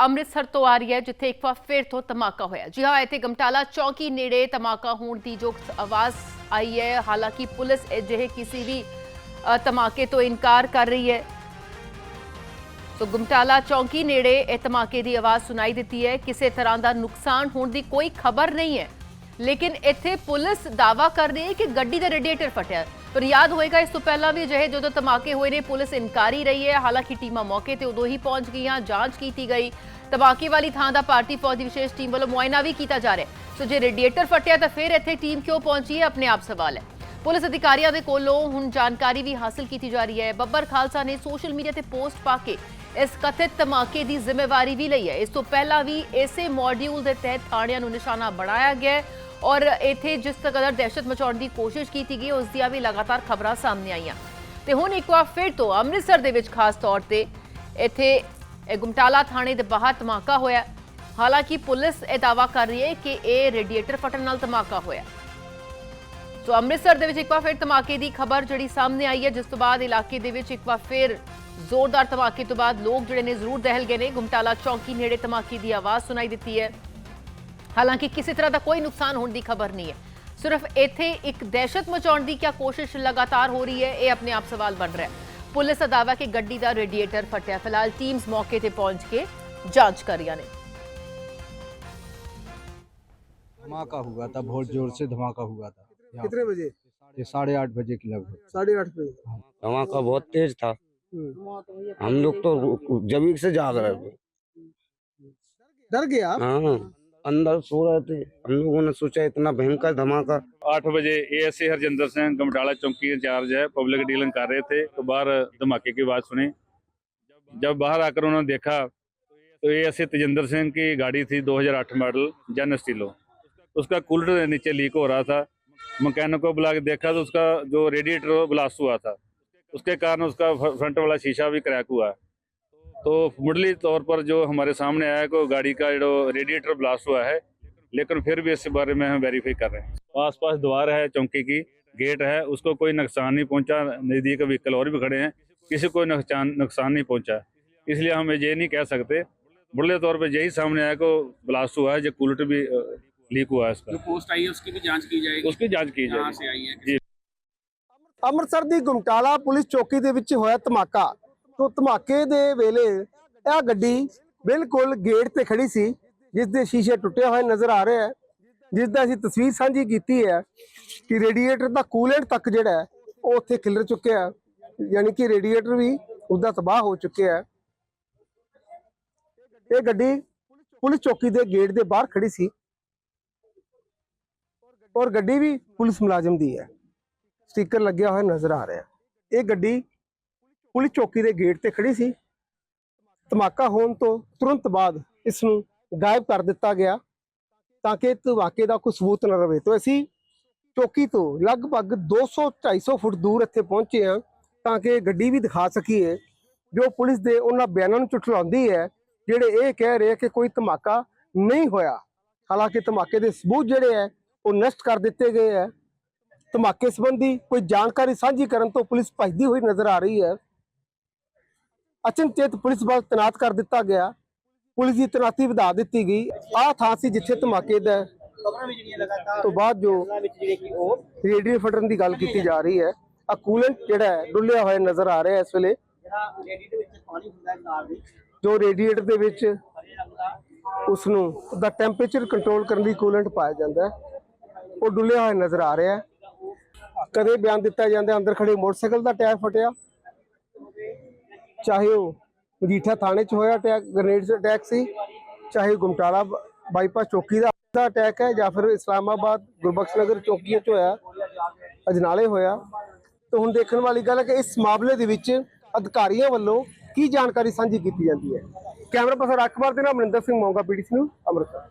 ਅੰਮ੍ਰਿਤਸਰ ਤੋਂ ਆ ਰਹੀ ਹੈ, ਜਿੱਥੇ ਇੱਕ ਵਾਰ ਫਿਰ ਤੋਂ ਧਮਾਕਾ ਹੋਇਆ। ਜੀ ਹਾਂ ਇੱਥੇ ਗਮਟਾਲਾ ਚੌਕੀ ਨੇੜੇ ਧਮਾਕਾ ਹੋਣ ਦੀ ਜੋ ਆਵਾਜ਼ ਆਈ ਹੈ, ਹਾਲਾਂਕਿ ਪੁਲਿਸ ਅਜਿਹੇ ਕਿਸੇ ਵੀ ਧਮਾਕੇ ਤੋਂ ਇਨਕਾਰ ਕਰ ਰਹੀ ਹੈ। ਸੋ ਗੁਮਟਾਲਾ ਚੌਂਕੀ ਨੇੜੇ ਇਹ ਧਮਾਕੇ ਦੀ ਆਵਾਜ਼ ਸੁਣਾਈ ਦਿੱਤੀ ਹੈ। ਕਿਸੇ ਤਰ੍ਹਾਂ ਦਾ ਨੁਕਸਾਨ ਹੋਣ ਦੀ ਕੋਈ ਖਬਰ ਨਹੀਂ ਹੈ। ਲੇਕਿਨ ਇੱਥੇ ਪੁਲਿਸ ਦਾਵਾ ਕਰ ਰਹੀ ਹੈ ਕਿ ਗੱਡੀ ਦਾ ਰੇਡੀਏਟਰ ਫਟਿਆ। ਪਰ ਯਾਦ ਹੋਏਗਾ, ਇਸ ਤੋਂ ਪਹਿਲਾਂ ਵੀ ਅਜਿਹੇ ਜਦੋਂ ਧਮਾਕੇ ਹੋਏ ਨੇ, ਪੁਲਿਸ ਇਨਕਾਰੀ ਰਹੀ ਹੈ। ਹਾਲਾਂਕਿ ਟੀਮਾਂ ਮੌਕੇ ਤੇ ਉਦੋਂ ਹੀ ਪਹੁੰਚ ਗਈਆਂ, ਜਾਂਚ ਕੀਤੀ ਗਈ। ਧਮਾਕੇ ਵਾਲੀ ਥਾਂ ਦਾ ਭਾਰਤੀ ਫੌਜ ਦੀ ਵਿਸ਼ੇਸ਼ ਟੀਮ ਵੱਲੋਂ ਮੁਆਇਨਾ ਵੀ ਕੀਤਾ ਜਾ ਰਿਹਾ ਹੈ। ਸੋ ਜੇ ਰੇਡੀਏਟਰ ਫਟਿਆ ਤਾਂ ਫਿਰ ਇੱਥੇ ਟੀਮ ਕਿਉਂ ਪਹੁੰਚੀ ਹੈ, ਆਪਣੇ ਆਪ ਸਵਾਲ ਹੈ। ਪੁਲਿਸ ਅਧਿਕਾਰੀਆਂ ਦੇ ਕੋਲੋਂ ਹੁਣ ਜਾਣਕਾਰੀ ਵੀ ਹਾਸਲ ਕੀਤੀ ਜਾ ਰਹੀ ਹੈ। ਬੱਬਰ ਖਾਲਸਾ ਨੇ ਸੋਸ਼ਲ ਮੀਡੀਆ ਤੇ ਪੋਸਟ ਪਾ ਕੇ ਇਸ ਕਥਿਤ ਧਮਾਕੇ ਦੀ ਜ਼ਿੰਮੇਵਾਰੀ ਵੀ ਲਈ ਹੈ। ਇਸ ਤੋਂ ਪਹਿਲਾਂ ਵੀ ਇਸੇ ਮੋਡਿਊਲ ਦੇ ਤਹਿਤ ਥਾਣਿਆਂ ਨੂੰ ਨਿਸ਼ਾਨਾ ਬਣਾਇਆ ਗਿਆ ਔਰ ਇੱਥੇ ਜਿਸ ਕਦਰ ਦਹਿਸ਼ਤ ਮਚਾਉਣ ਦੀ ਕੋਸ਼ਿਸ਼ ਕੀਤੀ ਗਈ, ਉਸ ਦੀਆਂ ਵੀ ਲਗਾਤਾਰ ਖਬਰਾਂ ਸਾਹਮਣੇ ਆਈਆਂ। ਤੇ ਹੁਣ ਇੱਕ ਵਾਰ ਫਿਰ ਤੋਂ ਅੰਮ੍ਰਿਤਸਰ ਦੇ ਵਿੱਚ ਖਾਸ ਤੌਰ ਤੇ ਇੱਥੇ ਇਹ ਗੁਮਟਾਲਾ ਥਾਣੇ ਦੇ ਬਾਹਰ ਧਮਾਕਾ ਹੋਇਆ। ਹਾਲਾਂਕਿ ਪੁਲਿਸ ਇਹ ਦਾਵਾ ਕਰ ਰਹੀ ਹੈ ਕਿ ਇਹ ਰੇਡੀਏਟਰ ਫਟਣ ਨਾਲ ਧਮਾਕਾ ਹੋਇਆ। ਸੋ ਅੰਮ੍ਰਿਤਸਰ ਦੇ ਵਿੱਚ ਇੱਕ ਵਾਰ ਫਿਰ ਧਮਾਕੇ ਦੀ ਖਬਰ ਜਿਹੜੀ ਸਾਹਮਣੇ ਆਈ ਹੈ, ਜਿਸ ਤੋਂ ਬਾਅਦ ਇਲਾਕੇ ਦੇ ਵਿੱਚ ਇੱਕ ਵਾਰ ਫਿਰ ਜ਼ੋਰਦਾਰ ਧਮਾਕੇ ਤੋਂ ਬਾਅਦ ਲੋਕ ਜਿਹੜੇ ਨੇ ਜ਼ਰੂਰ ਦਹਿਲ ਗਏ ਨੇ। ਗੁਮਟਾਲਾ ਚੌਂਕੀ ਨੇੜੇ ਧਮਾਕੇ ਦੀ ਆਵਾਜ਼ ਸੁਣਾਈ ਦਿੱਤੀ ਹੈ। ਹਾਲਾਂਕਿ ਕਿਸੇ ਤਰ੍ਹਾਂ ਦਾ ਕੋਈ ਨੁਕਸਾਨ ਹੋਣ ਦੀ ਖਬਰ ਨਹੀਂ ਹੈ ਸਿਰਫ ਇੱਥੇ ਇੱਕ ਦਹਿਸ਼ਤ ਮਚਾਉਣ ਦੀ ਕਿਆ ਕੋਸ਼ਿਸ਼ ਲਗਾਤਾਰ ਹੋ ਰਹੀ ਹੈ ਇਹ ਆਪਣੇ ਆਪ ਸਵਾਲ ਬਣ ਰਿਹਾ ਹੈ ਪੁਲਿਸ ਦਾ ਦਾਅਵਾ ਕਿ ਗੱਡੀ ਦਾ ਰੇਡੀਏਟਰ ਫਟਿਆ ਫਿਲਹਾਲ ਟੀਮਸ ਮੌਕੇ ਤੇ ਪਹੁੰਚ ਕੇ ਜਾਂਚ ਕਰ ਰਹੀਆਂ ਨੇ धमाका हुआ था बहुत जोर से धमाका हुआ था यहाँ कितने बजे ये साढ़े आठ बजे के लगभग साढ़े आठ बजे धमाका बहुत तेज था हम्म। हम लोग तो जमीन से जाग रहे थे डर गए आप हाँ अंदर सो रहे थे। हम लोगों ने सोचा इतना भयंकर धमाका। 8 बजे एएसए हरजिंदर सिंह गमटाला चौकी इंचार्ज है। पब्लिक डीलिंग कर रहे थे तो बाहर धमाके की आवाज़ सुनी। जब बाहर आकर उन्होंने देखा तो एएसए तेजिंदर सिंह की गाड़ी थी 2008 मॉडल जन स्टीलो उसका कूलर नीचे लीक हो रहा था। मैकेनिक को बुला के देखा तो उसका जो रेडिएटर ब्लास्ट हुआ था। उसके कारण उसका फ्रंट वाला शीशा भी क्रैक हुआ। तो मुढ़ली तौर पर जो हमारे सामने आया कि गाड़ी का जो रेडिएटर ब्लास्ट हुआ है लेकिन फिर भी इस बारे में हम वेरीफाई कर रहे हैं आस पास द्वार है चौकी की गेट है उसको कोई नुकसान नहीं पहुंचा नज़दीक व्हीकल और भी खड़े हैं किसी को नुकसान नुकसान नहीं पहुंचा इसलिए हम ये नहीं कह सकते बुढ़ले तौर पे यही सामने आया को ब्लास्ट हुआ है जो कूलर भी लीक हुआ है जो इसका पोस्ट आई है उसकी भी जांच की जाएगी उसकी जांच की कहाँ जाएगी से आई है ਅੰਮ੍ਰਿਤਸਰ ਦੀ ਗੁਮਟਾਲਾ ਪੁਲਿਸ ਚੌਕੀ ਦੇ ਵਿੱਚ ਹੋਇਆ ਧਮਾਕਾ ਤੋਂ ਧਮਾਕੇ ਦੇ ਵੇਲੇ ਇਹ ਗੱਡੀ ਬਿਲਕੁਲ ਗੇਟ ਤੇ ਖੜੀ ਸੀ ਜਿਸ ਦੇ ਸ਼ੀਸ਼ੇ ਟੁੱਟੇ ਹੋਏ ਨਜ਼ਰ ਆ ਰਹੇ ਹੈ ਜਿਸ ਦਾ ਅਸੀਂ ਤਸਵੀਰ ਸਾਂਝੀ ਕੀਤੀ ਹੈ ਕਿ ਰੇਡੀਏਟਰ ਦਾ ਕੂਲੈਂਟ ਤੱਕ ਜਿਹੜਾ ਹੈ, ਉਹ ਉੱਥੇ ਖਿਲਰ ਚੁੱਕਿਆ ਯਾਨੀ ਕਿ ਰੇਡੀਏਟਰ ਵੀ ਉਹਦਾ ਤਬਾਹ ਹੋ ਚੁੱਕਿਆ ਹੈ। ਇਹ ਗੱਡੀ ਪੁਲਿਸ ਚੌਕੀ ਦੇ ਗੇਟ ਦੇ ਬਾਹਰ ਖੜੀ ਸੀ ਔਰ ਗੱਡੀ ਵੀ ਪੁਲਿਸ ਮੁਲਾਜ਼ਮ ਦੀ ਹੈ ਸਟicker ਲੱਗਿਆ ਹੋਇਆ ਨਜ਼ਰ ਆ ਰਿਹਾ ਇਹ ਗੱਡੀ ਪੁਲਿਸ ਚੌਕੀ ਦੇ ਗੇਟ ਤੇ ਖੜੀ ਸੀ। ਧਮਾਕਾ ਹੋਣ ਤੋਂ ਤੁਰੰਤ ਬਾਅਦ ਇਸ ਨੂੰ ਗਾਇਬ ਕਰ ਦਿੱਤਾ ਗਿਆ ਤਾਂ ਕਿ ਧਮਾਕੇ ਦਾ ਕੋਈ ਸਬੂਤ ਨਾ ਰਹੇ ਤਾਂ ਅਸੀਂ ਚੌਕੀ ਤੋਂ ਲਗਭਗ 200 250 ਫੁੱਟ ਦੂਰ ਇੱਥੇ ਪਹੁੰਚੇ ਹਾਂ ਤਾਂ ਕਿ ਗੱਡੀ ਵੀ ਦਿਖਾ ਸਕੀਏ। ਜੋ ਪੁਲਿਸ ਦੇ ਉਹਨਾਂ ਬਿਆਨਾਂ ਨੂੰ ਝੁਠਲਾਉਂਦੀ ਹੈ, ਜਿਹੜੇ ਇਹ ਕਹਿ ਰਹੇ ਕਿ ਕੋਈ ਧਮਾਕਾ ਨਹੀਂ ਹੋਇਆ। ਹਾਲਾਂਕਿ ਧਮਾਕੇ ਦੇ ਸਬੂਤ ਜਿਹੜੇ ਹੈ, ਉਹ ਨਸ਼ਟ ਕਰ ਦਿੱਤੇ ਗਏ ਹੈ। ਧਮਾਕੇ ਸੰਬੰਧੀ ਕੋਈ ਜਾਣਕਾਰੀ ਸਾਂਝੀ ਕਰਨ ਤੋਂ ਪੁਲਿਸ ਭੱਜਦੀ ਹੋਈ ਨਜ਼ਰ ਆ ਰਹੀ ਹੈ। ਅਚਨਚੇਤ ਪੁਲਿਸ ਬਲ ਤੈਨਾਤ ਕਰ ਦਿੱਤਾ ਗਿਆ। ਪੁਲਿਸ ਦੀ ਤੈਨਾਤੀ ਵਧਾ ਦਿੱਤੀ ਗਈ। ਆਹ ਥਾਂ ਸੀ ਜਿੱਥੇ ਧਮਾਕੇ ਦਾ ਤੋਂ ਬਾਅਦ ਜੋ ਰੇਡੀਓ ਫਟਣ ਦੀ ਗੱਲ ਕੀਤੀ ਜਾ ਰਹੀ ਹੈ ਆ ਕੂਲੈਂਟ ਜਿਹੜਾ ਹੈ, ਡੁੱਲਿਆ ਹੋਇਆ ਨਜ਼ਰ ਆ ਰਿਹਾ ਇਸ ਵੇਲੇ। ਜੋ ਰੇਡੀਏਟਰ ਦੇ ਵਿੱਚ ਉਸ ਨੂੰ ਉਹਦਾ ਟੈਂਪਰੇਚਰ ਕੰਟਰੋਲ ਕਰਨ ਲਈ ਕੂਲੈਂਟ ਪਾਇਆ ਜਾਂਦਾ ਹੈ, ਉਹ ਡੁੱਲਿਆ ਹੋਇਆ ਨਜ਼ਰ ਆ ਰਿਹਾ ਹੈ। ਕਦੇ ਬਿਆਨ ਦਿੱਤਾ ਜਾਂਦਾ, ਅੰਦਰ ਖੜੇ ਮੋਟਰਸਾਈਕਲ ਦਾ ਟਾਇਰ ਫਟਿਆ। ਚਾਹੇ ਉਹ ਮਜੀਠਾ ਥਾਣੇ 'ਚ ਹੋਇਆ ਅਟੈਕ ਗ੍ਰੇਨੇਡ ਦਾ ਅਟੈਕ ਸੀ, ਚਾਹੇ ਗੁਮਟਾਲਾ ਬ- ਬਾਈਪਾਸ ਚੌਕੀ ਦਾ ਦਾ ਅਟੈਕ ਹੈ ਜਾਂ ਫਿਰ ਇਸਲਾਮਾਬਾਦ ਗੁਰਬਖਸ਼ ਨਗਰ ਚੌਕੀਆਂ 'ਚ ਹੋਇਆ, ਅਜਨਾਲੇ ਹੋਇਆ, ਤਾਂ ਹੁਣ ਦੇਖਣ ਵਾਲੀ ਗੱਲ ਹੈ ਕਿ ਇਸ ਮਾਮਲੇ ਦੇ ਵਿੱਚ ਅਧਿਕਾਰੀਆਂ ਵੱਲੋਂ ਕੀ ਜਾਣਕਾਰੀ ਸਾਂਝੀ ਕੀਤੀ ਜਾਂਦੀ ਹੈ? ਕੈਮਰਾ ਪਰਸਨ ਅਕਬਰ ਦੇ ਨਾਲ ਮਨਿੰਦਰ ਸਿੰਘ, ਮੌਂਗਾ ਪੀਡੀਸੀ ਨੂੰ ਅੰਮ੍ਰਿਤਸਰ।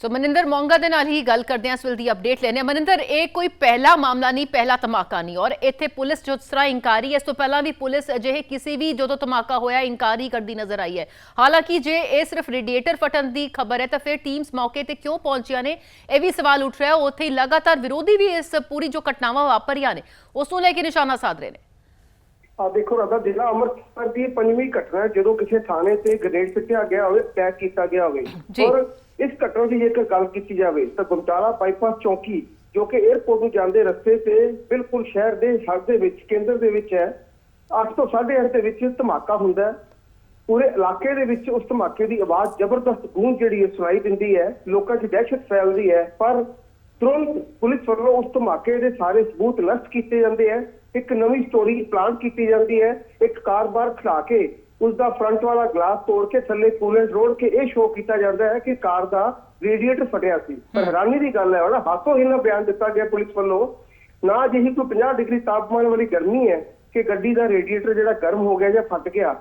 ਸੋ ਮਨਿੰਦਰ ਮੋਂਗਾ ਦੇ ਨਾਲ ਹੀ ਗੱਲ ਕਰਦੇ ਹਾਂ ਇਸ ਵੇਲੇ ਦੀ ਅਪਡੇਟ ਲੈਣੇ ਮਨਿੰਦਰ ਇਹ ਕੋਈ ਪਹਿਲਾ ਮਾਮਲਾ ਨਹੀਂ ਪਹਿਲਾ ਧਮਾਕਾ ਨਹੀਂ। ਔਰ ਇੱਥੇ ਪੁਲਿਸ ਜੋ ਤਰ੍ਹਾਂ ਇਨਕਾਰੀ ਹੈ ਇਸ ਤੋਂ ਪਹਿਲਾਂ ਵੀ ਪੁਲਿਸ ਅਜਿਹੇ ਕਿਸੇ ਵੀ ਜਦੋਂ ਧਮਾਕਾ ਹੋਇਆ ਇਨਕਾਰੀ ਕਰਦੀ ਨਜ਼ਰ ਆਈ ਹੈ। ਹਾਲਾਂਕਿ ਜੇ ਇਹ ਸਿਰਫ ਰੇਡੀਏਟਰ ਫਟਣ ਦੀ ਖਬਰ ਹੈ ਤਾਂ ਫਿਰ ਟੀਮਸ ਮੌਕੇ ਤੇ ਕਿਉਂ ਪਹੁੰਚੀਆਂ ਨੇ? ਇਹ ਵੀ ਸਵਾਲ ਉੱਠ ਰਿਹਾ। ਉੱਥੇ ਹੀ ਲਗਾਤਾਰ ਵਿਰੋਧੀ ਵੀ ਇਸ ਪੂਰੀ ਜੋ ਘਟਨਾਵਾਂ ਵਾਪਰੀਆਂ ਨੇ ਉਸ ਨੂੰ ਲੈ ਕੇ ਨਿਸ਼ਾਨਾ ਸਾਧ ਰਹੇ ਨੇ। ਆ ਦੇਖੋ ਰਾਦਾ ਜ਼ਿਲ੍ਹਾ ਅੰਮ੍ਰਿਤਸਰ ਦੀ ਪੰਜਵੀਂ ਘਟਨਾ ਜਦੋਂ ਕਿਸੇ ਥਾਣੇ ਤੇ ਗ੍ਰੇਡ ਸਿੱਟਿਆ ਗਿਆ ਹੋਵੇ ਪੈਕ ਕੀਤਾ ਗਿਆ ਹੋਵੇ। ਔਰ ਇਸ ਘਟਨਾ ਦੀ ਜੇਕਰ ਗੱਲ ਕੀਤੀ ਜਾਵੇ ਤਾਂ ਗੁਮਟਾਲਾ ਬਾਈਪਾਸ ਚੌਕੀ, ਜੋ ਕਿ 에ਅਰਪੋਰਟ ਨੂੰ ਜਾਂਦੇ ਰਸਤੇ ਤੇ ਬਿਲਕੁਲ ਸ਼ਹਿਰ ਦੇ ਹੱਦ ਦੇ ਵਿੱਚ, ਕੇਂਦਰ ਦੇ ਵਿੱਚ ਹੈ 8 ਤੋਂ 8:30 ਦੇ ਵਿੱਚ ਧਮਾਕਾ ਹੁੰਦਾ ਪੂਰੇ ਇਲਾਕੇ ਦੇ ਵਿੱਚ ਉਸ ਧਮਾਕੇ ਦੀ ਆਵਾਜ਼ ਜ਼ਬਰਦਸਤ ਗੂੰਜ ਜਿਹੜੀ ਹੈ, ਸੁਣਾਈ ਦਿੰਦੀ ਹੈ, ਲੋਕਾਂ 'ਚ ਦਹਿਸ਼ਤ ਫੈਲਦੀ ਹੈ, ਪਰ ਤੁਰੰਤ ਪੁਲਿਸ ਵੱਲੋਂ ਉਸ ਧਮਾਕੇ ਦੇ ਸਾਰੇ ਸਬੂਤ ਨਸ਼ਟ ਕੀਤੇ ਜਾਂਦੇ ਹੈ। ਇੱਕ ਨਵੀਂ ਸਟੋਰੀ ਪਲਾਨ ਕੀਤੀ ਜਾਂਦੀ ਹੈ, ਇੱਕ ਕਾਰੋਬਾਰ ਖੜਾ ਕੇ ਉਸ ਦਾ ਫਰੰਟ ਵਾਲਾ ਗਲਾਸ ਤੋੜ ਕੇ ਥੱਲੇ ਕੂਲੈਂਟ ਰੋੜ ਕੇ ਇਹ ਸ਼ੋਅ ਕੀਤਾ ਜਾਂਦਾ ਹੈ ਕਿ ਕਾਰ ਦਾ ਰੇਡੀਏਟਰ ਫਟਿਆ ਸੀ। ਪਰ ਹੈਰਾਨੀ ਦੀ ਗੱਲ ਹੈ ਉਹਦਾ ਹਾਸੋ ਹੀਨਾ ਬਿਆਨ ਦਿੱਤਾ ਗਿਆ ਪੁਲਿਸ ਵੱਲੋਂ। ਨਾ ਜਿਹੀ ਕੋਈ 50 ਡਿਗਰੀ ਤਾਪਮਾਨ ਵਾਲੀ ਗਰਮੀ ਹੈ ਕਿ ਗੱਡੀ ਦਾ ਰੇਡੀਏਟਰ ਜਿਹੜਾ ਗਰਮ ਹੋ ਗਿਆ ਜਾਂ ਫਟ ਗਿਆ।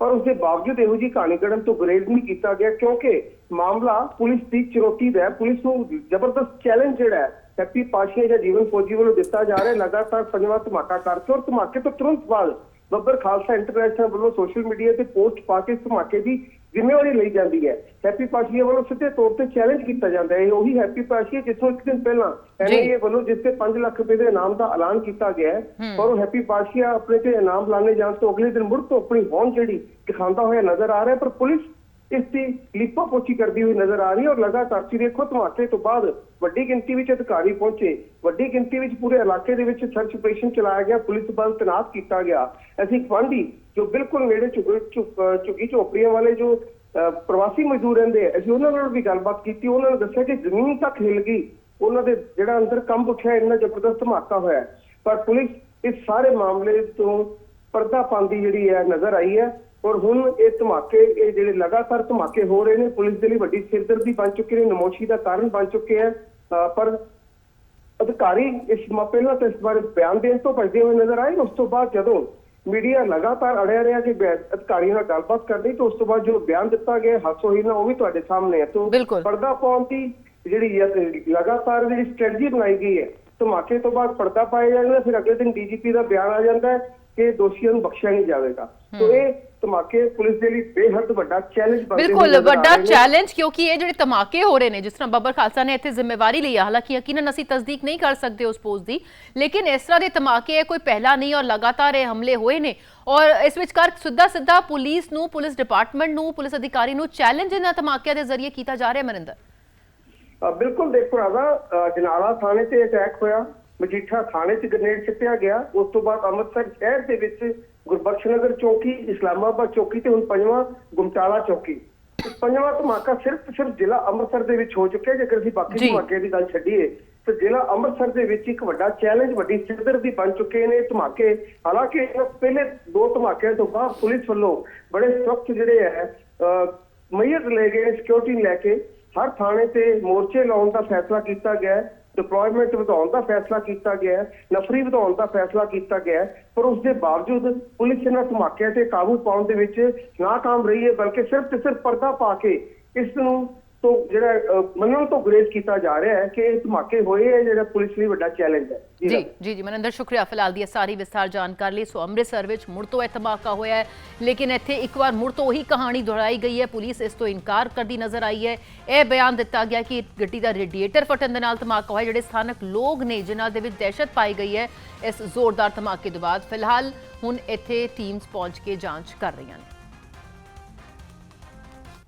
ਪਰ ਉਸ ਦੇ ਬਾਵਜੂਦ ਇਹੋ ਜੀ ਕਹਾਣੀ ਕੱਢਣ ਤੋਂ ਗਰੇਜ਼ ਨਹੀਂ ਕੀਤਾ ਗਿਆ ਕਿਉਂਕਿ ਮਾਮਲਾ ਪੁਲਿਸ ਦੀ ਚੁਣੌਤੀ ਦਾ ਹੈ। ਪੁਲਿਸ ਨੂੰ ਜ਼ਬਰਦਸਤ ਚੈਲੰਜ ਜਿਹੜਾ ਹੈ ਹੈਪੀ ਪਾਸ਼ੀਆ ਜਾਂ ਜੀਵਨ ਫੌਜੀ ਵੱਲੋਂ ਦਿੱਤਾ ਜਾ ਰਿਹਾ ਲਗਾਤਾਰ ਪੰਜਵਾਂ ਧਮਾਕਾ ਕਰਕੇ ਔਰ ਧਮਾਕੇ ਤੋਂ ਤੁਰੰਤ ਬਾਅਦ ਬੱਬਰ ਖਾਲਸਾ ਇੰਟਰਨੈਸ਼ਨਲ ਵੱਲੋਂ ਸੋਸ਼ਲ ਮੀਡੀਆ ਤੇ ਪੋਸਟ ਪਾ ਕੇ ਧਮਾਕੇ ਦੀ ਜ਼ਿੰਮੇਵਾਰੀ ਲਈ ਜਾਂਦੀ ਹੈ। ਹੈਪੀ ਪਾਸ਼ੀਆ ਵੱਲੋਂ ਸਿੱਧੇ ਤੌਰ ਤੇ ਚੈਲੰਜ ਕੀਤਾ ਜਾਂਦਾ ਹੈ। ਇਹ ਉਹੀ ਹੈਪੀ ਪਾਸ਼ੀਆ ਜਿੱਥੋਂ ਇੱਕ ਦਿਨ ਪਹਿਲਾਂ ਐਨਆਈਏ ਵੱਲੋਂ ਜਿਸ ਤੇ 5 ਲੱਖ ਰੁਪਏ ਦੇ ਇਨਾਮ ਦਾ ਐਲਾਨ ਕੀਤਾ ਗਿਆ ਹੈ ਪਰ ਉਹ ਹੈਪੀ ਪਾਸ਼ੀਆ ਆਪਣੇ ਤੇ ਇਨਾਮ ਲਾਣੇ ਜਾਣ ਤੋਂ ਅਗਲੇ ਦਿਨ ਮੁੜ ਤੋਂ ਆਪਣੀ ਹੌਂਦ ਜਿਹੜੀ ਦਿਖਾਉਂਦਾ ਹੋਇਆ ਨਜ਼ਰ ਆ ਰਿਹਾ। ਪਰ ਪੁਲਿਸ ਇਸ ਦੀ ਲਿਪਾ ਪੋਚੀ ਕਰਦੀ ਹੋਈ ਨਜ਼ਰ ਆ ਰਹੀ ਹੈ ਔਰ ਲਗਾਤਾਰ ਤੁਸੀਂ ਦੇਖੋ ਧਮਾਕੇ ਤੋਂ ਬਾਅਦ ਵੱਡੀ ਗਿਣਤੀ ਵਿੱਚ ਅਧਿਕਾਰੀ ਪਹੁੰਚੇ। ਵੱਡੀ ਗਿਣਤੀ ਵਿੱਚ ਪੂਰੇ ਇਲਾਕੇ ਦੇ ਵਿੱਚ ਸਰਚ ਆਪਰੇਸ਼ਨ ਚਲਾਇਆ ਗਿਆ, ਪੁਲਿਸ ਬਲ ਤੈਨਾਤ ਕੀਤਾ ਗਿਆ। ਅਸੀਂ ਗਵਾਂਢੀ ਜੋ ਬਿਲਕੁਲ ਨੇੜੇ ਝੁੱਗੀ ਝੁੱਗ- ਝੋਪੜੀਆਂ ਵਾਲੇ ਜੋ ਅਹ ਪ੍ਰਵਾਸੀ ਮਜ਼ਦੂਰ ਰਹਿੰਦੇ ਅਸੀਂ ਉਹਨਾਂ ਨਾਲ ਵੀ ਗੱਲਬਾਤ ਕੀਤੀ। ਉਹਨਾਂ ਨੇ ਦੱਸਿਆ ਕਿ ਜ਼ਮੀਨ ਤੱਕ ਹਿੱਲ ਗਈ। ਉਹਨਾਂ ਦੇ ਜਿਹੜਾ ਅੰਦਰ ਕੰਬ ਉੱਠਿਆ, ਇੰਨਾ ਜ਼ਬਰਦਸਤ ਧਮਾਕਾ ਹੋਇਆ। ਪਰ ਪੁਲਿਸ ਇਸ ਸਾਰੇ ਮਾਮਲੇ ਤੋਂ ਪਰਦਾ ਪਾਉਂਦੀ ਜਿਹੜੀ ਹੈ, ਨਜ਼ਰ ਆਈ ਹੈ। ਔਰ ਹੁਣ ਇਹ ਧਮਾਕੇ ਇਹ ਜਿਹੜੇ ਲਗਾਤਾਰ ਧਮਾਕੇ ਹੋ ਰਹੇ ਨੇ ਪੁਲਿਸ ਦੇ ਲਈ ਵੱਡੀ ਸਿਰਦਰਦੀ ਬਣ ਚੁੱਕੇ ਨੇ ਨਮੋਸ਼ੀ ਦਾ ਕਾਰਨ ਬਣ ਚੁੱਕੇ ਹੈ ਪਰ ਅਧਿਕਾਰੀ ਇਸ ਪਹਿਲਾਂ ਤਾਂ ਇਸ ਬਾਰੇ ਬਿਆਨ ਦੇਣ ਤੋਂ ਭੱਜਦੇ ਹੋਏ ਨਜ਼ਰ ਆਏ ਉਸ ਤੋਂ ਬਾਅਦ ਜਦੋਂ ਮੀਡੀਆ ਲਗਾਤਾਰ ਅੜਿਆ ਰਿਹਾ ਕਿ ਅਧਿਕਾਰੀਆਂ ਨਾਲ ਗੱਲਬਾਤ ਕਰਨੀ ਤਾਂ ਉਸ ਤੋਂ ਬਾਅਦ ਜੋ ਬਿਆਨ ਦਿੱਤਾ ਗਿਆ ਹਾਸੋ ਹੀ ਨਾ ਉਹ ਵੀ ਤੁਹਾਡੇ ਸਾਹਮਣੇ ਹੈ ਤੋਂ। ਪਰਦਾ ਪਾਉਣ ਦੀ ਜਿਹੜੀ ਲਗਾਤਾਰ ਜਿਹੜੀ ਸਟ੍ਰੈਟਜੀ ਬਣਾਈ ਗਈ ਹੈ ਧਮਾਕੇ ਤੋਂ ਬਾਅਦ ਪਰਦਾ ਪਾਇਆ ਜਾਂਦਾ ਫਿਰ ਅਗਲੇ ਦਿਨ ਡੀਜੀਪੀ ਦਾ ਬਿਆਨ ਆ ਜਾਂਦਾ ਹੈ ਕਿ ਦੋਸ਼ੀਆਂ ਨੂੰ ਬਖਸ਼ਿਆ ਨਹੀਂ ਜਾਵੇਗਾ ਤੋਂ ਇਹ ਧਮਾਕੇ ਪੁਲਿਸ ਦੇ ਲਈ ਬੇਹੱਦ ਵੱਡਾ ਚੈਲੰਜ ਬਣਦੇ ਬਿਲਕੁਲ ਵੱਡਾ। ਚੈਲੰਜ ਕਿਉਂਕਿ ਇਹ ਜਿਹੜੇ ਧਮਾਕੇ ਹੋ ਰਹੇ ਨੇ ਜਿਸ ਤਰ੍ਹਾਂ ਬੱਬਰ ਖਾਲਸਾ ਨੇ ਇੱਥੇ ਜ਼ਿੰਮੇਵਾਰੀ ਲਈ ਹੈ ਹਾਲਾਂਕਿ ਯਕੀਨਨ ਅਸੀਂ ਤਸਦੀਕ ਨਹੀਂ ਕਰ ਸਕਦੇ ਉਸ ਪੋਸਟ ਦੀ ਲੇਕਿਨ ਇਸ ਤਰ੍ਹਾਂ ਦੇ ਧਮਾਕੇ ਕੋਈ ਪਹਿਲਾ ਨਹੀਂ ਔਰ ਲਗਾਤਾਰ ਇਹ ਹਮਲੇ ਹੋਏ ਨੇ। ਔਰ ਇਸ ਵਿੱਚ ਕਰ ਸਿੱਧਾ ਸਿੱਧਾ ਪੁਲਿਸ ਨੂੰ ਪੁਲਿਸ ਡਿਪਾਰਟਮੈਂਟ ਨੂੰ ਪੁਲਿਸ ਅਧਿਕਾਰੀ ਨੂੰ ਚੈਲੰਜ ਇਹਨਾਂ ਧਮਾਕਿਆਂ ਦੇ ਜ਼ਰੀਏ ਕੀਤਾ ਜਾ ਰਿਹਾ ਮਨਿੰਦਰ ਬਿਲਕੁਲ ਦੇਖੋ ਰਾਜਾ ਜਨਾਲਾ ਥਾਣੇ ਤੇ ਅਟੈਕ ਹੋਇਆ ਮਜੀਠਾ ਥਾਣੇ 'ਚ ਗ੍ਰਨੇਡ ਸਿੱਟਿਆ ਗਿਆ ਉਸ ਤੋਂ ਬਾਅਦ ਅੰਮ੍ਰਿਤਸਰ ਸ਼ਹਿਰ ਦੇ ਵਿੱਚ ਗੁਰਬਖਸ਼ ਨਗਰ ਚੌਕੀ ਇਸਲਾਮਾਬਾਦ ਚੌਕੀ ਤੇ ਹੁਣ ਪੰਜਵਾਂ ਗੁਮਟਾਲਾ ਚੌਕੀ। ਪੰਜਵਾਂ ਧਮਾਕਾ ਸਿਰਫ ਸਿਰਫ ਜ਼ਿਲ੍ਹਾ ਅੰਮ੍ਰਿਤਸਰ ਦੇ ਵਿੱਚ ਹੋ ਚੁੱਕਿਆ ਜੇਕਰ ਅਸੀਂ ਬਾਕੀ। ਧਮਾਕੇ ਦੀ ਗੱਲ ਛੱਡੀਏ ਤੇ ਜ਼ਿਲ੍ਹਾ ਅੰਮ੍ਰਿਤਸਰ ਦੇ ਵਿੱਚ ਇੱਕ ਵੱਡਾ ਚੈਲੰਜ ਵੱਡੀ ਸਿਰਦਰਦੀ ਬਣ ਚੁੱਕੇ ਨੇ ਧਮਾਕੇ। ਹਾਲਾਂਕਿ ਇਹਨਾਂ ਪਹਿਲੇ ਦੋ ਧਮਾਕਿਆਂ ਤੋਂ ਬਾਅਦ ਪੁਲਿਸ ਵੱਲੋਂ ਬੜੇ ਸਖਤ ਜਿਹੜੇ ਹੈ ਮਈਰ ਲੈ ਗਏ ਸਿਕਿਉਰਿਟੀ ਲੈ ਕੇ। ਹਰ ਥਾਣੇ ਤੇ ਮੋਰਚੇ ਲਾਉਣ ਦਾ ਫੈਸਲਾ ਕੀਤਾ ਗਿਆ ਡਿਪਲੋਇਮੈਂਟ ਵਧਾਉਣ ਦਾ ਫੈਸਲਾ ਕੀਤਾ ਗਿਆ ਹੈ, ਨਫਰੀ ਵਧਾਉਣ ਦਾ ਫੈਸਲਾ ਕੀਤਾ ਗਿਆ ਹੈ, ਪਰ ਉਸ ਦੇ ਬਾਵਜੂਦ ਪੁਲਿਸ ਇਹਨਾਂ ਧਮਾਕਿਆਂ ਤੇ ਕਾਬੂ ਪਾਉਣ ਦੇ ਵਿੱਚ ਨਾਕਾਮ ਰਹੀ ਹੈ, ਬਲਕਿ ਸਿਰਫ ਤੇ ਸਿਰਫ ਪਰਦਾ ਪਾ ਕੇ ਇਸ ਨੂੰ ਤੋਂ ਜਿਹੜਾ ਮੰਨਣ ਤੋਂ ਗੁਰੇਜ਼ ਕੀਤਾ ਜਾ ਰਿਹਾ ਹੈ ਕਿ ਇਹ ਧਮਾਕੇ ਹੋਏ ਹੈ ਜਿਹੜਾ ਪੁਲਿਸ ਲਈ ਵੱਡਾ ਚੈਲੰਜ ਹੈ। ਜੀ। ਜੀ ਜੀ ਮਨਿੰਦਰ ਸ਼ੁਕਰੀਆ ਫਿਲਹਾਲ ਦੀ ਸਾਰੀ ਵਿਸਥਾਰ ਜਾਣਕਾਰੀ ਲਈ। ਸੋ ਅੰਮ੍ਰਿਤਸਰ ਵਿੱਚ ਮੁੜ ਤੋਂ ਇਹ ਧਮਾਕਾ ਹੋਇਆ ਹੈ ਲੇਕਿਨ ਇੱਥੇ ਇੱਕ ਵਾਰ ਮੁੜ ਤੋਂ ਉਹੀ ਕਹਾਣੀ ਦੁਹਰਾਈ ਗਈ ਹੈ। ਪੁਲਿਸ ਇਸ ਤੋਂ ਇਨਕਾਰ ਕਰਦੀ ਨਜ਼ਰ ਆਈ ਹੈ। ਇਹ ਬਿਆਨ ਦਿੱਤਾ ਗਿਆ ਕਿ ਗੱਡੀ ਦਾ ਰੇਡੀਏਟਰ ਫਟਣ ਦੇ ਨਾਲ ਧਮਾਕਾ ਹੋਇਆ ਜਿਹੜੇ ਸਥਾਨਕ ਲੋਕ ਨੇ ਜਿਨ੍ਹਾਂ ਦੇ ਵਿੱਚ ਦਹਿਸ਼ਤ ਪਾਈ ਗਈ ਹੈ ਇਸ ਜ਼ੋਰਦਾਰ ਧਮਾਕੇ ਤੋਂ ਬਾਅਦ। ਫਿਲਹਾਲ ਹੁਣ ਇੱਥੇ ਟੀਮਸ ਪਹੁੰਚ ਕੇ ਜਾਂਚ ਕਰ ਰਹੀਆਂ ਨੇ।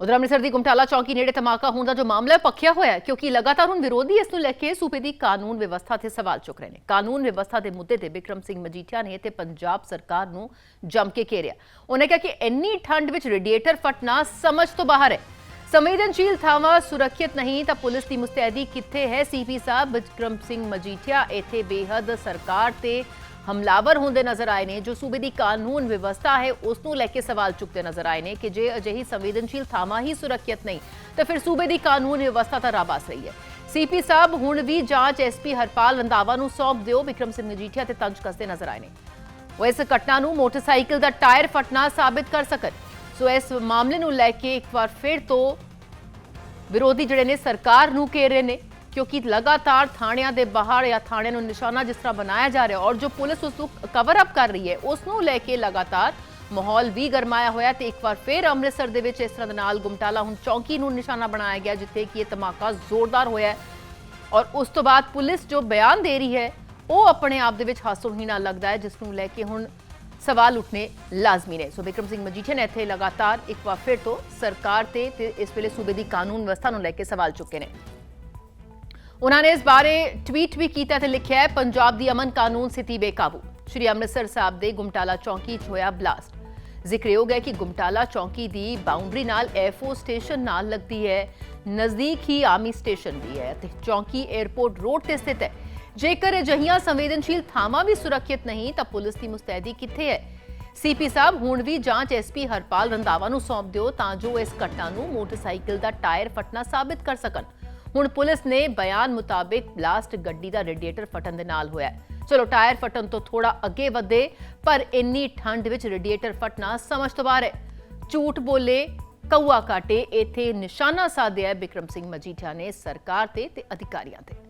ਉਧਰ ਅੰਮ੍ਰਿਤਸਰ ਦੀ ਗੁਮਟਾਲਾ ਚੌਕੀ ਨੇੜੇ ਧਮਾਕਾ ਹੋਣ ਦਾ ਜੋ ਮਾਮਲਾ ਹੈ ਪੱਖਿਆ ਹੋਇਆ ਹੈ, ਕਿਉਂਕਿ ਲਗਾਤਾਰ ਹੁਣ ਵਿਰੋਧੀ ਇਸ ਨੂੰ ਲੈ ਕੇ ਸੂਬੇ ਦੀ ਕਾਨੂੰਨ ਵਿਵਸਥਾ ਤੇ ਸਵਾਲ ਚੁੱਕ ਰਹੇ ਨੇ। ਕਾਨੂੰਨ ਵਿਵਸਥਾ ਦੇ ਮੁੱਦੇ ਤੇ ਬਿਕਰਮ ਸਿੰਘ ਮਜੀਠੀਆ ਨੇ ਤੇ ਪੰਜਾਬ ਸਰਕਾਰ ਨੂੰ ਜੰਮ ਕੇ ਘੇਰਿਆ। ਉਹਨੇ ਕਿਹਾ ਕਿ ਇੰਨੀ ਠੰਡ ਵਿੱਚ ਰੇਡੀਏਟਰ ਫਟਣਾ ਸਮਝ ਤੋਂ ਬਾਹਰ ਹੈ। ਸੰਵੇਦਨਸ਼ੀਲ ਥਾਵਾਂ ਸੁਰੱਖਿਅਤ ਨਹੀਂ ਤਾਂ ਪੁਲਿਸ ਦੀ ਮੁਸਤੈਦੀ ਕਿੱਥੇ ਹੈ? ਸੀਪੀ ਸਾਹਿਬ ਬਿਕਰਮ ਸਿੰਘ ਮਜੀਠੀਆ, ਇੱਥੇ ਬੇਹੱਦ ਸਰਕਾਰ ਤੇ ਹਮਲਾਵਰ ਹੁੰਦੇ ਨਜ਼ਰ ਆਏ ਨੇ, ਜੋ ਸੂਬੇ ਦੀ ਕਾਨੂੰਨ ਵਿਵਸਥਾ ਹੈ, ਉਸ ਨੂੰ ਲੈ ਕੇ ਸਵਾਲ ਚੁੱਕਦੇ ਨਜ਼ਰ ਆਏ ਨੇ ਕਿ ਜੇ ਅਜਿਹੀ ਸੰਵੇਦਨਸ਼ੀਲ ਥਾਵਾਂ ਹੀ ਸੁਰੱਖਿਅਤ ਨਹੀਂ, ਤਾਂ ਫਿਰ ਸੂਬੇ ਦੀ ਕਾਨੂੰਨ ਵਿਵਸਥਾ ਤਾਂ ਰਾਬਾਸ ਰਹੀ ਹੈ। ਸੀਪੀ ਸਾਹਿਬ, ਹੁਣ ਵੀ ਜਾਂਚ ਐਸਪੀ ਹਰਪਾਲ ਰੰਧਾਵਾ ਨੂੰ ਸੌਂਪ ਦਿਓ, ਵਿਕਰਮ ਸਿੰਘ ਮਜੀਠੀਆ ਤੇ ਤੰਜ ਕੱਸਦੇ ਨਜ਼ਰ ਆਏ ਨੇ। ਉਹ ਇਸ ਘਟਨਾ ਨੂੰ ਮੋਟਰਸਾਈਕਲ ਦਾ ਟਾਇਰ ਫਟਣਾ ਸਾਬਿਤ ਕਰ ਸਕਣ। ਸੋ ਇਸ ਮਾਮਲੇ ਨੂੰ ਲੈ ਕੇ ਇੱਕ ਵਾਰ ਫਿਰ ਤੋਂ ਵਿਰੋਧੀ ਜਿਹੜੇ ਨੇ, ਸਰਕਾਰ ਨੂੰ ਘੇਰ ਰਹੇ ਨੇ। ਕਿਉਂਕਿ ਲਗਾਤਾਰ ਥਾਣਿਆਂ ਦੇ ਬਾਹਰ ਜਾਂ ਥਾਣਿਆਂ ਨੂੰ ਨਿਸ਼ਾਨਾ ਜਿਸ ਤਰ੍ਹਾਂ ਬਣਾਇਆ ਜਾ ਰਿਹਾ ਔਰ ਜੋ ਪੁਲਿਸ ਉਸ ਨੂੰ ਕਵਰ ਅਪ ਕਰ ਰਹੀ ਹੈ, ਉਸ ਨੂੰ ਲੈ ਕੇ ਲਗਾਤਾਰ ਮਾਹੌਲ ਵੀ ਗਰਮਾਇਆ ਹੋਇਆ ਤੇ ਇੱਕ ਵਾਰ ਫਿਰ ਅੰਮ੍ਰਿਤਸਰ ਦੇ ਵਿੱਚ ਇਸ ਤਰ੍ਹਾਂ ਦੇ ਨਾਲ ਗੁਮਟਾਲਾ ਹੁਣ ਚੌਂਕੀ ਨੂੰ ਨਿਸ਼ਾਨਾ ਬਣਾਇਆ ਗਿਆ ਜਿੱਥੇ ਕਿ ਇਹ ਧਮਾਕਾ ਜ਼ੋਰਦਾਰ ਹੋਇਆ ਔਰ ਉਸ ਤੋਂ ਬਾਅਦ ਪੁਲਿਸ ਜੋ ਬਿਆਨ ਦੇ ਰਹੀ ਹੈ, ਉਹ ਆਪਣੇ ਆਪ ਦੇ ਵਿੱਚ ਹਾਸੋਹੀਣਾ ਲੱਗਦਾ ਹੈ, ਜਿਸ ਨੂੰ ਲੈ ਕੇ ਹੁਣ ਸਵਾਲ ਉੱਠਣੇ ਲਾਜ਼ਮੀ ਨੇ। ਸੋ ਬਿਕਰਮ ਸਿੰਘ ਮਜੀਠੀਆ ਨੇ ਇੱਥੇ ਲਗਾਤਾਰ ਇੱਕ ਵਾਰ ਫਿਰ ਤੋਂ ਸਰਕਾਰ ਤੇ ਇਸ ਵੇਲੇ ਸੂਬੇ ਦੀ ਕਾਨੂੰਨ ਵਿਵਸਥਾ ਨੂੰ ਲੈ ਕੇ ਸਵਾਲ ਚੁੱਕੇ ਨੇ। ਉਹਨਾਂ ਨੇ ਇਸ ਬਾਰੇ ਟਵੀਟ ਵੀ ਕੀਤਾ ਤੇ ਲਿਖਿਆ ਹੈ, ਪੰਜਾਬ ਦੀ ਅਮਨ ਕਾਨੂੰਨ ਸਥਿਤੀ ਬੇਕਾਬੂ। ਸ਼੍ਰੀ ਅੰਮ੍ਰਿਤਸਰ ਸਾਹਿਬ ਦੇ ਗੁਮਟਾਲਾ ਚੌਂਕੀ 'ਚ ਹੋਇਆ ਬਲਾਸਟ। ਜ਼ਿਕਰਯੋਗ ਹੈ ਕਿ ਗੁਮਟਾਲਾ ਚੌਂਕੀ ਦੀ ਬਾਉਂਡਰੀ ਨਾਲ 에ਅਰਫੋਰਸ ਸਟੇਸ਼ਨ ਨਾਲ ਲੱਗਦੀ ਹੈ, ਨਜ਼ਦੀਕ ਹੀ ਆਰਮੀ ਸਟੇਸ਼ਨ ਵੀ ਹੈ ਤੇ ਚੌਂਕੀ 에ਅਰਪੋਰਟ ਰੋਡ ਤੇ ਸਥਿਤ ਹੈ। ਜੇਕਰ ਅਜਿਹੀਆਂ ਸੰਵੇਦਨਸ਼ੀਲ ਥਾਵਾਂ ਵੀ ਸੁਰੱਖਿਅਤ ਨਹੀਂ, ਤਾਂ ਪੁਲਿਸ ਦੀ ਮੁਸਤੈਦੀ ਕਿੱਥੇ ਹੈ? ਸੀਪੀ ਸਾਹਿਬ, ਹੁਣ ਵੀ ਜਾਂਚ ਐਸਪੀ ਹਰਪਾਲ ਰੰਦਾਵਾ ਨੂੰ ਸੌਂਪ ਦਿਓ ਤਾਂ ਜੋ ਇਸ ਘਟਨਾ ਨੂੰ ਮੋਟਰਸਾਈਕਲ ਦਾ ਟਾਇਰ ਫਟਣਾ ਸਾਬਿਤ ਕਰ ਸਕਣ। ਹੁਣ ਪੁਲਿਸ ਨੇ ਬਿਆਨ ਮੁਤਾਬਿਕ ਬਲਾਸਟ ਗੱਡੀ ਦਾ ਰੇਡੀਏਟਰ ਫਟਣ ਦੇ ਨਾਲ ਹੋਇਆ ਚਲੋ, ਟਾਇਰ ਫਟਣ ਤੋਂ ਥੋੜਾ ਅੱਗੇ ਵਧੇ, ਪਰ ਇੰਨੀ ਠੰਡ ਵਿੱਚ ਰੇਡੀਏਟਰ ਫਟਣਾ ਸਮਝ ਤੋਂ ਬਾਹਰ ਹੈ। ਝੂਠ ਬੋਲੇ ਕੌਆ ਕਾਟੇ, ਇੱਥੇ ਨਿਸ਼ਾਨਾ ਸਾਧਿਆ ਬਿਕਰਮ ਸਿੰਘ ਮਜੀਠੀਆ ਨੇ ਸਰਕਾਰ ਤੇ ਤੇ ਅਧਿਕਾਰੀਆਂ ਤੇ।